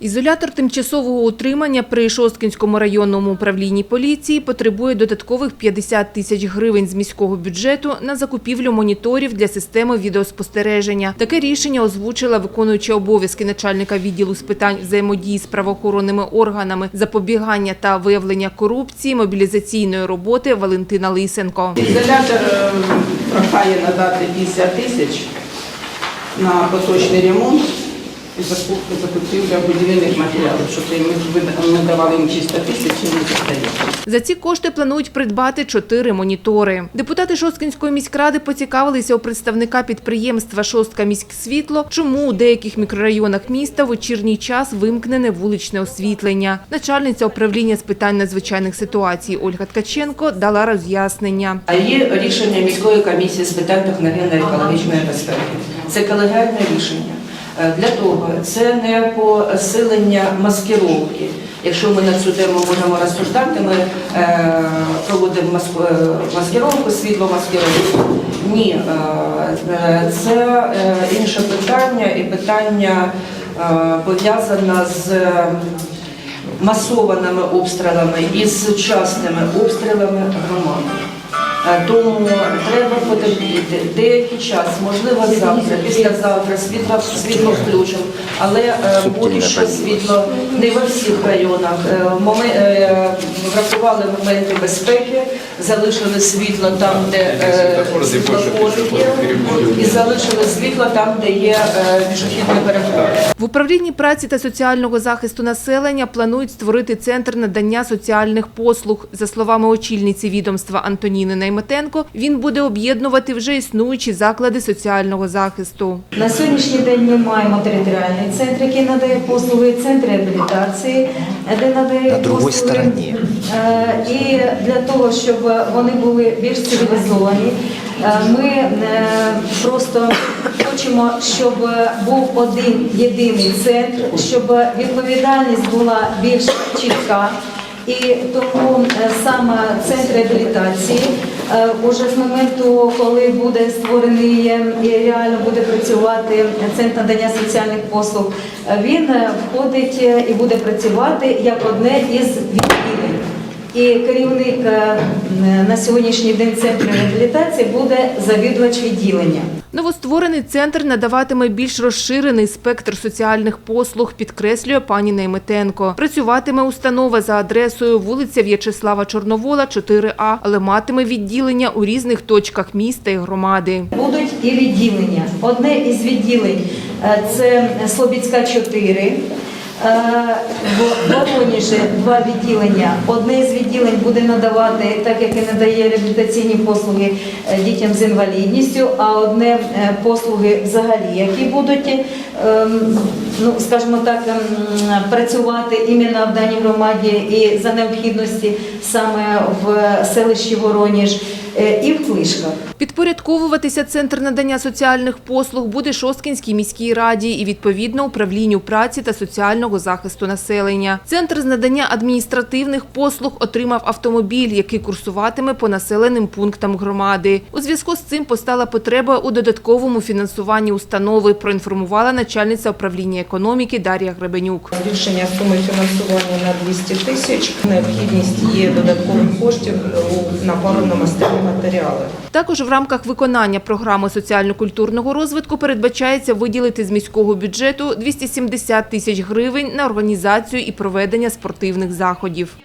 Ізолятор тимчасового утримання при Шосткинському районному управлінні поліції потребує додаткових 50 тисяч гривень з міського бюджету на закупівлю моніторів для системи відеоспостереження. Таке рішення озвучила виконуюча обов'язки начальника відділу з питань взаємодії з правоохоронними органами, запобігання та виявлення корупції, мобілізаційної роботи Валентина Лисенко. Ізолятор е, прохає надати 50 тисяч на поточний ремонт і закупку закупівля будівельних матеріалів, щоб ми, давали їм чисто тисячі, не достає. За ці кошти планують придбати чотири монітори. Депутати Шосткинської міськради поцікавилися у представника підприємства Шостка міськсвітло, чому у деяких мікрорайонах міста в вечірній час вимкнене вуличне освітлення. Начальниця управління з питань надзвичайних ситуацій Ольга Ткаченко дала роз'яснення. А є рішення міської комісії з питань техногенно-екологічної безпеки. Це колегіальне рішення. Е, Для того це не посилення маскировки. Якщо ми на цю тему будемо розсуждати, ми е, проводимо маску- е, маскировку, світло маскировку. Ні, е, це е, інше питання і питання е, пов'язане з е, масованими обстрілами і з сучасними обстрілами громади. Е, Тому треба потерпіти деякий час, можливо, завтра, післязавтра світло, світло включимо, але е, поки що світло не во всіх районах. Е, е, Врахували моменти безпеки, залишили світло там, де е, світлофори є, і залишили світло там, де є е, пішохідний. В управлінні праці та соціального захисту населення планують створити центр надання соціальних послуг. За словами очільниці відомства Антоніни Найметенко, він буде об'єднувати вже існуючі заклади соціального захисту. На сьогоднішній день ми маємо територіальний центр, який надає послуги, центр реабілітації, де надає На послуги. стороні. Е, І для того, щоб вони були більш цивілізовані, е, ми е, просто хочемо, щоб був один єдиний центр, щоб відповідальність була більш чітка. І тому саме центр реабілітації уже з моменту, коли буде створений е, і реально буде працювати центр надання соціальних послуг, е, він е, входить е, і буде працювати як одне із відділень. І керівник е, на сьогоднішній день центру реабілітації буде завідувач відділення. Новостворений центр надаватиме більш розширений спектр соціальних послуг, підкреслює пані Найметенко. Працюватиме установа за адресою вулиця В'ячеслава Чорновола, 4А, але матиме відділення у різних точках міста і громади. Будуть і відділення. Одне із відділень е, це Слобідська 4. Е, В Воронежі два відділення. Одне з відділень буде надавати, так як і надає реабілітаційні послуги е, дітям з інвалідністю, а одне е, послуги взагалі, які будуть, ем, ну скажімо так, ем, працювати іменно в даній громаді і за необхідності саме в селищі Вороніж е, і в Клишках. Підпорядковуватися центр надання соціальних послуг буде Шосткінській міській раді і відповідно управлінню праці та соціального захисту населення. Центр з надання адміністративних послуг отримав автомобіль, який курсуватиме по населеним пунктам громади. У зв'язку з цим постала потреба у додатковому фінансуванні установи. Проінформувала начальниця управління економіки Дар'я Гребенюк. Збільшення суми фінансування на 200 тисяч. Необхідність є додаткових коштів у напаливно-мастильні матеріали. Також в рамках виконання програми соціально-культурного розвитку передбачається виділити з міського бюджету 270 тисяч гривень на організацію і проведення спортивних заходів.